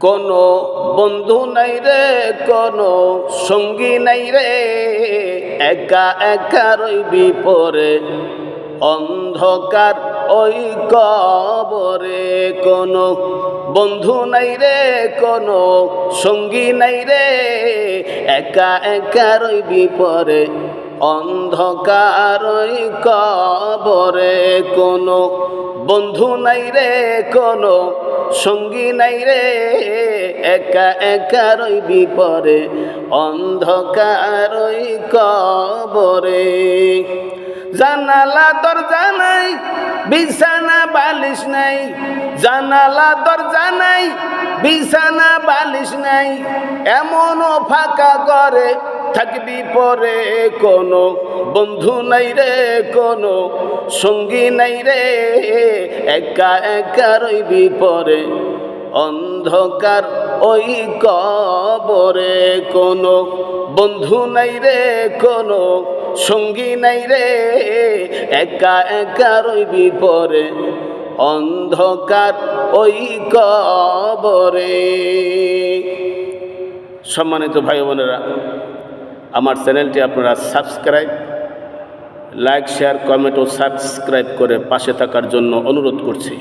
কোনো বন্ধু নাই রে, কোনো সঙ্গী নাই রে। একা একা রইবি পরে, অন্ধকার ওই কবরে। কোনো বন্ধু নাই রে, কোনো সঙ্গী নাই রে। একা একা রইবি পরে, অন্ধকার ওই কবরে। কোনো বন্ধু নাই রে, কোনো সঙ্গী নাই রে। একা একা রইবি পরে অন্ধকার কবরে। জানালা দরজা নাই, বিছানা বালিশ নাই। জানালা দরজা নাই, বিছানা বালিশ নাই। এমনও ফাঁকা করে থাকবি পরে কোনো বন্ধু নাই রে, কোনো সঙ্গী নাই রে, একা একা রইবি পরে। অন্ধকার ওই কবরে কোনো বন্ধু নাই রে, কোনো সঙ্গী নাই রে, একা একা রইবি পরে। অন্ধকার ওই কবরে। সম্মানিত ভাই বোনেরা, আমার চ্যানেলটি আপনারা সাবস্ক্রাইব লাইক শেয়ার কমেন্ট ও সাবস্ক্রাইব করে পাশে থাকার জন্য অনুরোধ করছি।